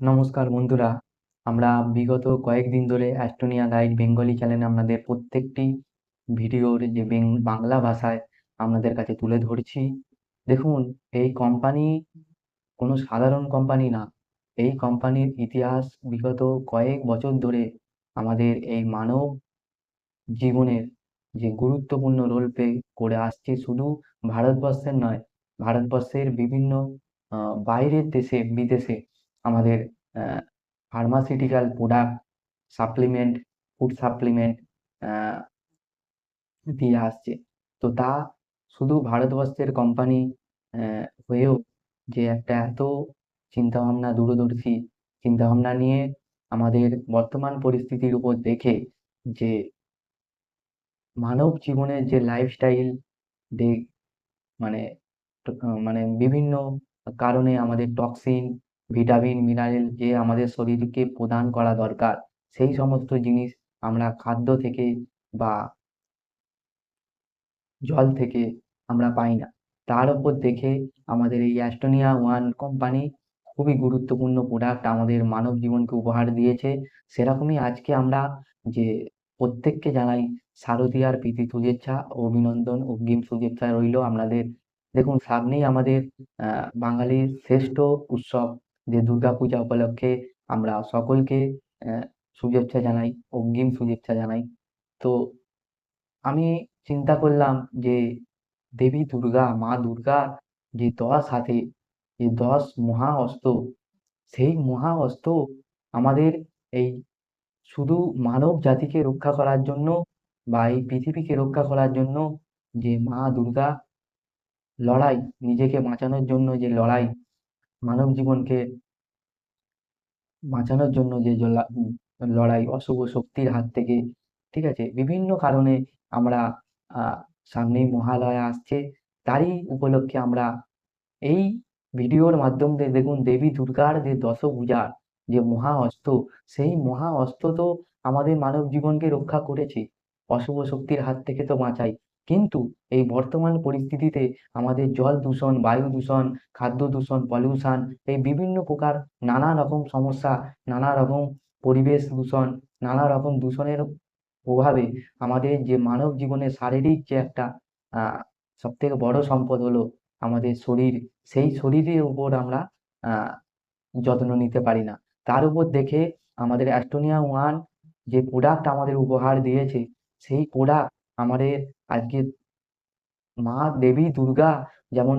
নমস্কার বন্ধুরা, আমরা বিগত কয়েকদিন ধরে অ্যাস্টোনিয়া গাইড বেঙ্গলি চ্যানেলে আপনাদের প্রত্যেকটি ভিডিওর যে বাংলা ভাষায় আপনাদের কাছে তুলে ধরছি। দেখুন, এই কোম্পানি কোনো সাধারণ কোম্পানি না। এই কোম্পানির ইতিহাস বিগত কয়েক বছর ধরে আমাদের এই মানব জীবনের যে গুরুত্বপূর্ণ রোল প্লে করে আসছে শুধু ভারতবর্ষের নয়, ভারতবর্ষের বিভিন্ন বাইরের দেশে, বিদেশে। আমাদের pharmaceutical product supplement food supplement দিয়ে আসছে। তো তা শুধু ভারতবর্ষের কোম্পানি হয়েও যে একটা এত চিন্তাভাবনা দূরদর্শী, চিন্তাভাবনা নিয়ে আমাদের বর্তমান পরিস্থিতির উপর দেখে যে মানব জীবনের যে লাইফস্টাইল মানে মানে বিভিন্ন কারণে আমাদের টক্সিন ভিটামিন, মিনারেল যে আমাদের শরীরকে প্রদান করা দরকার, সেই সমস্ত জিনিস আমরা খাদ্য থেকে বা জল থেকে আমরা পাই না। তার উপর দেখে আমাদের এই অ্যাস্টোনিয়া ওয়ান কোম্পানি খুবই গুরুত্বপূর্ণ প্রোডাক্ট আমাদের মানব জীবনকে উপহার দিয়েছে। সেরকমই আজকে আমরা যে প্রত্যেককে জানাই শারদীয়ার প্রীতি শুভেচ্ছা অভিনন্দন, অগ্রিম শুভেচ্ছা রইল আপনাদের দেখুন, সামনেই আমাদের বাঙালির শ্রেষ্ঠ উৎসব যে দুর্গাপূজা উপলক্ষে আমরা সকলকে শুভেচ্ছা জানাই, অগ্রিম শুভেচ্ছা জানাই। তো আমি চিন্তা করলাম যে দেবী দুর্গা, মা দুর্গা যে দশ হাতে, যে দশ মহা অস্ত্র সেই মহা অস্ত্র আমাদের এই শুধু মানব জাতিকে রক্ষা করার জন্য বা এই পৃথিবীকে রক্ষা করার জন্য যে মা দুর্গা লড়াই, নিজেকে বাঁচানোর জন্য যে লড়াই মানব জীবনকে বাঁচানোর জন্য যে লড়াই, অশুভ শক্তির হাত থেকে, ঠিক আছে? বিভিন্ন কারণে আমরা সামনেই মহালয়া আসছে। তারই উপলক্ষে আমরা এই ভিডিওর মাধ্যম দিয়ে দেখুন, দেবী দুর্গার যে দশভুজার যে মহা অস্ত্র সেই মহা অস্ত্র তো আমাদের মানব জীবনকে রক্ষা করেছে। অশুভ শক্তির হাত থেকে তো বাঁচাই। কিন্তু এই বর্তমান পরিস্থিতিতে আমাদের জল দূষণ, বায়ু দূষণ, খাদ্য দূষণ পলিউশন এই বিভিন্ন প্রকার নানা রকম সমস্যা, নানা রকম পরিবেশ দূষণ, নানা রকম দূষণের প্রভাবে আমাদের যে মানব জীবনের শারীরিক যে একটা সব থেকে বড় সম্পদ হলো আমাদের শরীর। সেই শরীরের উপর আমরা যত্ন নিতে পারি না। তার উপর দেখে আমাদের অ্যাস্টোনিয়া ওয়ান যে প্রোডাক্ট আমাদের উপহার দিয়েছে, সেই প্রোডাক্ট আমাদের আজকে মা, দেবী, দুর্গা যেমন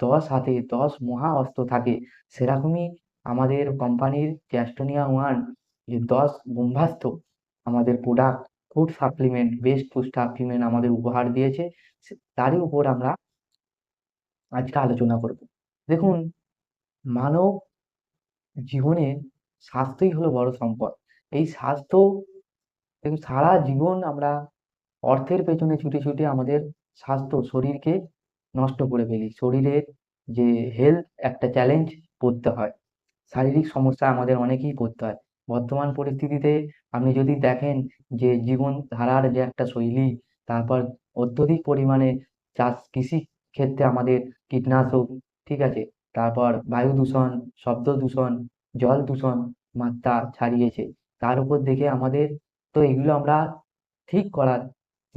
দশ হাতে, দশ মহা অস্ত্র থাকে, সেরকমই আমাদের কোম্পানির যে অ্যাস্টোনিয়া ওয়ান, যে দশ ব্রহ্মাস্ত্র আমাদের product food supplement best food supplement আমাদের উপহার দিয়েছে তারই উপর আমরা আজকে আলোচনা করব। দেখুন, মানব জীবনে স্বাস্থ্যই হলো বড় সম্পদ। এই স্বাস্থ্য সারা জীবন আমরা অর্থের পেছনে ছুটে ছুটে আমাদের স্বাস্থ্য শরীরকে নষ্ট করে ফেলি। শরীরের যে হেলথ একটা চ্যালেঞ্জ পড়তে হয়। শারীরিক সমস্যা আমাদের অনেকেই পড়তে হয়। বর্তমান পরিস্থিতিতে আপনি যদি দেখেন যে জীবনধারার যে একটা শৈলী, তারপর অত্যধিক পরিমাণে চাষ কৃষি ক্ষেত্রে আমাদের কীটনাশক, ঠিক আছে? তারপর বায়ু দূষণ, শব্দ দূষণ, জল দূষণ মাত্রা ছাড়িয়েছে। তার উপর দেখে আমাদের তো এগুলো আমরা ঠিক করার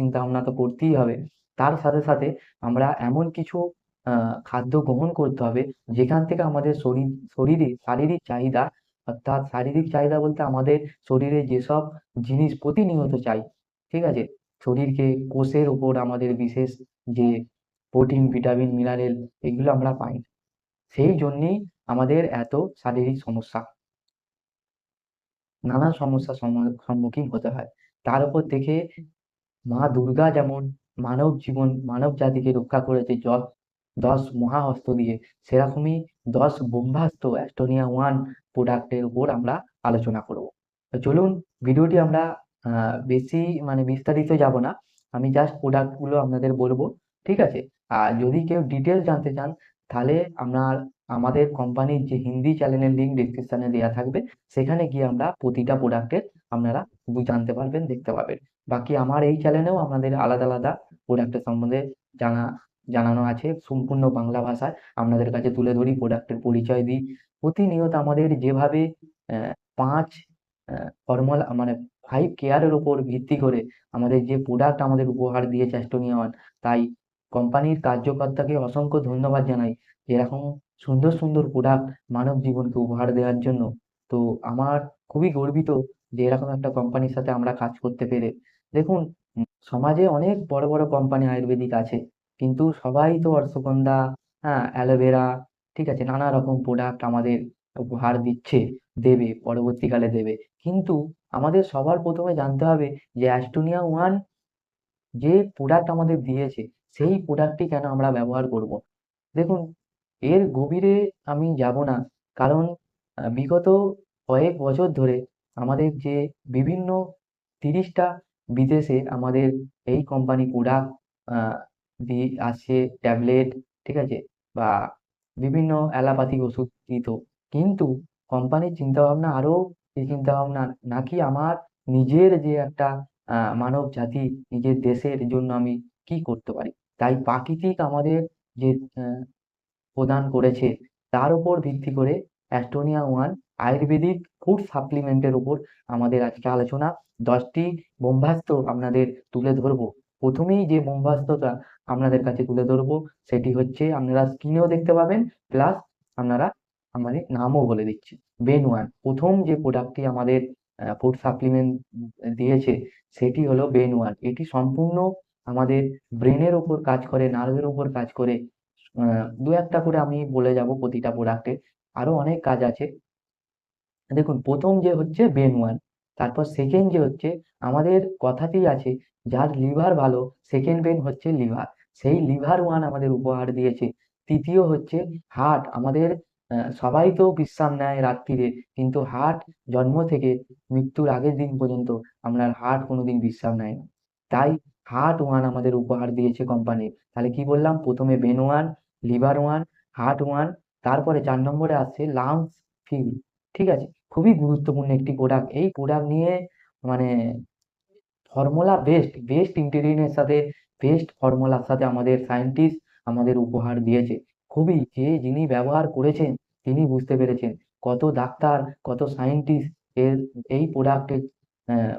চিন্তা ভাবনা তো করতেই হবে। তার সাথে সাথে আমরা এমন কিছু খাদ্য গ্রহণ করতে হবে, যেখান থেকে আমাদের শরীর, শরীরে শারীরিক চাহিদা, অর্থাৎ শারীরিক চাহিদা বলতে আমাদের শরীরে যেসব জিনিস প্রতিনিয়ত চাই, ঠিক আছে? শরীরকে কোষের উপর আমাদের বিশেষ যে প্রোটিন, ভিটামিন, মিনারেল এগুলো আমরা পাই। সেই জন্যেই আমাদের এত শারীরিক সমস্যা। নানা সমস্যার সম্মুখীন হতে হয়। তার উপর দেখে মা দুর্গা যেমন মানব জীবন মানব জাতিকে রক্ষা করেছে দশ দশ মহা অস্ত্র দিয়ে সেরকমই দশ ব্রহ্মাস্ত্র অ্যাস্টোনিয়া ওয়ান প্রোডাক্টের উপর আমরা আলোচনা করব। তো চলুন ভিডিওটি আমরা বেশি মানে বিস্তারিত যাব না। আমি জাস্ট প্রোডাক্টগুলো আপনাদের বলব ঠিক আছে? আর যদি কেউ ডিটেলস জানতে চান তাহলে আপনার আমাদের কোম্পানির যে হিন্দি চ্যানেলের লিঙ্ক ডিসক্রিপশনে দেওয়া থাকবে সেখানে গিয়ে আমরা প্রতিটা প্রোডাক্টের আপনারা জানতে পারবেন দেখতে পাবেন বাকি আমার এই চ্যানেলেও আপনাদের আলাদা আলাদা প্রোডাক্টের সম্বন্ধে জানা, জানানো আছে। সম্পূর্ণ বাংলা ভাষায় আপনাদের কাছে তুলে ধরি প্রোডাক্টের পরিচয় দিই। প্রতিনিয়ত আমাদের যেভাবে পাঁচ ফর্মুলা মানে ফাইভ কেয়ারের উপর ভিত্তি করে আমাদের যে প্রোডাক্ট আমাদের উপহার দিয়েছে অ্যাস্টোনিয়া ওয়ান তাই কোম্পানির কার্যকর্তাকে অসংখ্য ধন্যবাদ জানাই। এরকম সুন্দর সুন্দর প্রোডাক্ট মানব জীবনকে উপহার দেওয়ার জন্য। তো আমার খুবই গর্বিত যে এরকম একটা কোম্পানির সাথে আমরা কাজ করতে পেরে। দেখুন, সমাজে অনেক বড় বড় কোম্পানি আয়ুর্বেদিক আছে, কিন্তু সবাই তো অশ্বগন্ধা হ্যাঁ অ্যালোভেরা, ঠিক আছে, নানা রকম প্রোডাক্ট আমাদের উপহার দিচ্ছে, দেবে, পরবর্তীকালে দেবে। কিন্তু আমাদের সবার প্রথমে জানতে হবে যে অ্যাস্টোনিয়া ওয়ান যে প্রোডাক্ট আমাদের দিয়েছে, সেই প্রোডাক্টটি কেন আমরা ব্যবহার করব। দেখুন, এর গভীরে আমি যাব না, কারণ বিগত কয়েক বছর ধরে আমাদের যে বিভিন্ন তিরিশটা বিদেশে আমাদের এই কোম্পানি প্রোডাক্ট দিয়ে আসছে ট্যাবলেট ঠিক আছে? বা বিভিন্ন অ্যালোপ্যাথিক ওষুধ দিত। কিন্তু কোম্পানির চিন্তাভাবনা আরও এই চিন্তাভাবনা নাকি আমার নিজের যে একটা মানব জাতি, নিজের দেশের জন্য আমি কি করতে পারি? তাই প্রাকৃতিক আমাদের যে প্রদান করেছে, তার উপর ভিত্তি করে অ্যাস্টোনিয়া ওয়ান আয়ুর্বেদিক ফুড সাপ্লিমেন্টের উপর আমাদের আজকে আলোচনা। দশটি ব্রহ্মাস্ত্র আপনাদের তুলে ধরবো। প্রথমেই যে ব্রহ্মাস্ত্রটা আপনাদের কাছে তুলে ধরবো, সেটি হচ্ছে আপনারা স্ক্রিনেও দেখতে পাবেন প্লাস আপনারা আমাদের নামও বলে দিচ্ছি। বেন ওয়ান প্রথম যে প্রোডাক্টটি আমাদের ফুড সাপ্লিমেন্ট দিয়েছে, সেটি হলো বেন ওয়ান এটি সম্পূর্ণ আমাদের ব্রেনের ওপর কাজ করে নার্ভের ওপর কাজ করে। দু একটা করে আমি বলে যাব প্রতিটা প্রোডাক্টে আরও অনেক কাজ আছে। দেখুন, প্রথম যে হচ্ছে বেন ওয়ান তারপর সেকেন্ড যে হচ্ছে, আমাদের কথাতেই আছে, যার লিভার ভালো সেকেন্ড বেন হচ্ছে লিভার সেই লিভার ওয়ান আমাদের উপহার দিয়েছে। তৃতীয় হচ্ছে হার্ট আমাদের সবাই তো বিশ্রাম নেয় রাত্রিরে, কিন্তু হার্ট জন্ম থেকে মৃত্যুর আগের দিন পর্যন্ত আপনার হার্ট কোনোদিন বিশ্রাম নেয় না। তাই হার্ট ওয়ান আমাদের উপহার দিয়েছে কোম্পানি তাহলে কি বললাম? প্রথমে brain one liver one heart one তারপরে চার নম্বরে আসছে লাংস ফিল ঠিক আছে? খুবই গুরুত্বপূর্ণ একটি প্রোডাক্ট এই প্রোডাক্ট নিয়ে মানে ফর্মুলা বেস্ট বেস্ট ইনগ্রেডিয়েন্টের সাথে বেস্ট ফর্মুলার সাথে আমাদের সায়েন্টিস্ট আমাদের উপহার দিয়েছে। খুবই যে যিনি ব্যবহার করেছেন, তিনি বুঝতে পেরেছেন কত ডাক্তার, কত সায়েন্টিস্ট এর এই প্রোডাক্টে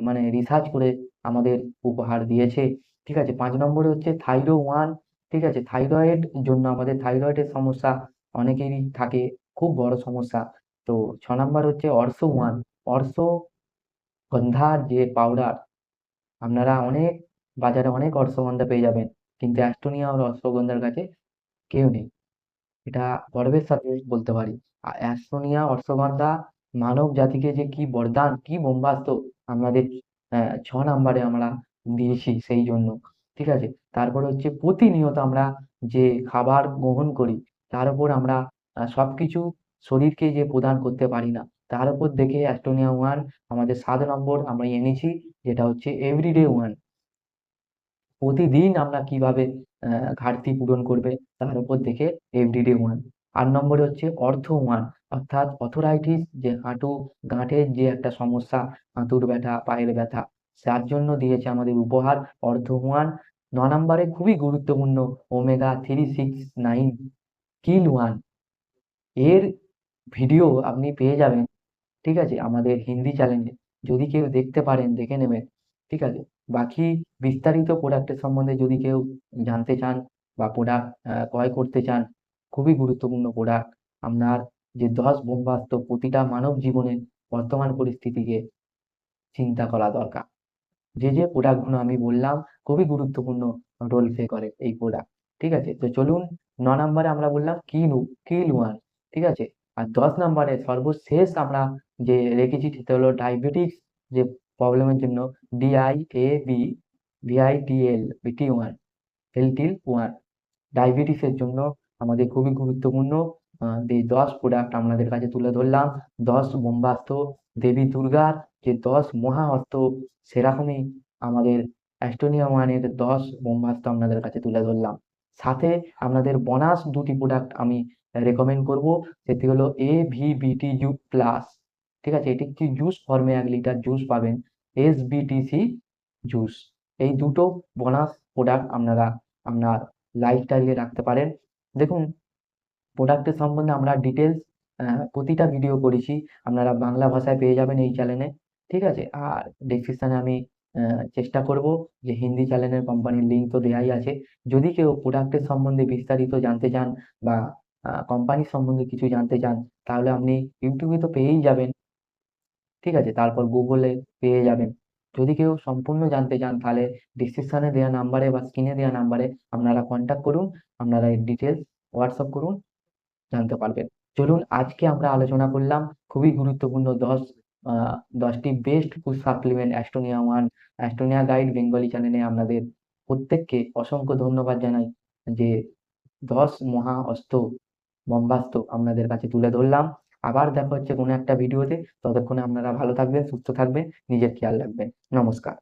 মানে রিসার্চ করে আমাদের উপহার দিয়েছে। ঠিক আছে? পাঁচ নম্বরে হচ্ছে থাইরো ওয়ান ঠিক আছে? থাইরয়েড জন্য আমাদের থাইরয়েডের সমস্যা অনেকেরই থাকে। খুব বড় সমস্যা। তো ছ নম্বর হচ্ছে অর্শ ওয়ান। অর্শ গন্ধার যে পাউডার আপনারা অনেক বাজারে অনেক অর্শগন্ধা পেয়ে যাবেন কিন্তু অ্যাস্টোনিয়া আর অর্শগন্ধার কাছে কেউ নেই। এটা গর্বের সাথে বলতে পারি। আর অ্যাস্টোনিয়া অশ্বগন্ধা মানব জাতিকে যে কি বরদান কি ব্রহ্মাস্ত্র আমাদের আহ, ছ নম্বরে আমরা দিয়েছি সেই জন্য ঠিক আছে? তারপর হচ্ছে প্রতিনিয়ত আমরা যে খাবার গ্রহণ করি তার উপর আমরা সবকিছু শরীরকে যে প্রদান করতে পারি না, তার উপর দেখে অ্যাস্টোনিয়া ওয়ান আমাদের সাত নম্বর আমরা এনেছি, যেটা হচ্ছে এভরিডে ওয়ান প্রতিদিন আমরা কীভাবে ঘাটতি পূরণ করবে, তার উপর দেখে এভরিডে ওয়ান আট নম্বরে হচ্ছে অর্থ ওয়ান অর্থাৎ অথরাইটিস যে হাঁটু গাঁটের যে একটা সমস্যা, হাঁটুর ব্যথা, পায়ের ব্যথা, যার জন্য দিয়েছে আমাদের উপহার অর্থ ওয়ান ন নম্বরে খুবই গুরুত্বপূর্ণ ওমেগা থ্রি সিক্স নাইন কিল ওয়ানের ভিডিও আপনি পেয়ে যাবেন, ঠিক আছে? আমাদের হিন্দি চ্যানেলে যদি কেউ দেখতে পারেন, দেখে নেবেন, ঠিক আছে? বাকি বিস্তারিত প্রোডাক্টের সম্বন্ধে যদি কেউ জানতে চান বা প্রোডাক্ট ক্রয় করতে চান, খুবই গুরুত্বপূর্ণ প্রোডাক্ট আপনার যে দশ ব্রহ্মাস্ত্র প্রতিটা মানব জীবনের বর্তমান পরিস্থিতিকে চিন্তা করা দরকার। যে যে প্রোডাক্টগুলো আমি বললাম, খুবই গুরুত্বপূর্ণ রোল প্লে করে এই প্রোডাক্ট ঠিক আছে? তো চলুন, ন নম্বরে আমরা বললাম কিল কিল ওয়ান ঠিক আছে? আর দশ নম্বরে সর্বশেষ আমরা যে রেখেছি সেটা হলো ডায়াবেটিস যে প্রবলেমের জন্য ডিআই এ বি ভিআইটিএল বিটি ওয়ান এলটিল ওয়ান ডায়াবেটিসের জন্য আমাদের খুবই গুরুত্বপূর্ণ। এই দশ প্রোডাক্ট আপনাদের কাছে তুলে ধরলাম, দশ ব্রহ্মাস্ত্র দেবী দুর্গার, যে দশ মহাঅস্ত্র সেরকমই আমাদের অ্যাস্টোনিয়া ওয়ানের দশ ব্রহ্মাস্ত্র আপনাদের কাছে তুলে ধরলাম। সাথে আপনাদের বোনাস দুটি প্রোডাক্ট আমি রেকমেন্ড করব, সেটি হলো A V BT U plus ঠিক আছে? এটি কি জুস ফর্মে এক লিটার জুস পাবেন। এস বিটিসি জুস এই দুটো বোনাস প্রোডাক্ট আপনারা আপনার লাইফস্টাইলে রাখতে পারেন। দেখুন প্রোডাক্টের সম্বন্ধে আমরা ডিটেলস প্রতিটা ভিডিও করেছি। আপনারা বাংলা ভাষায় পেয়ে যাবেন এই চ্যানেলে ঠিক আছে? আর ডেসক্রিপশানে আমি চেষ্টা করব যে হিন্দি চ্যানেলের কোম্পানির লিঙ্ক তো দেওয়াই আছে। যদি কেউ প্রোডাক্টের সম্বন্ধে বিস্তারিত জানতে চান বা কোম্পানির সম্বন্ধে কিছু জানতে চান, তাহলে আপনি ইউটিউবে তো পেয়েই যাবেন। ঠিক আছে, তারপর গুগলে পেয়ে যাবেন। যদি কেউ সম্পূর্ণ জানতে চান, তাহলে ডিসক্রিপশানে দেওয়া নাম্বারে বা স্ক্রিনে দেওয়া নাম্বারে আপনারা কন্ট্যাক্ট করুন, আপনারা এই ডিটেলস হোয়াটসঅ্যাপ করুন, জানতে পারবেন। চলুন, আজকে আমরা আলোচনা করলাম খুবই গুরুত্বপূর্ণ দশ দশটি best food supplement Astonia one Astonia guide Bengali চ্যানেলে আপনাদের প্রত্যেককে অসংখ্য ধন্যবাদ জানাই যে দশ মহা অস্ত্র ব্রহ্মাস্ত্র আপনাদের কাছে তুলে ধরলাম। আবার দেখা হচ্ছে কোনো একটা ভিডিওতে ততক্ষণে আপনারা ভালো থাকবেন, সুস্থ থাকবেন, নিজের খেয়াল রাখবেন। নমস্কার।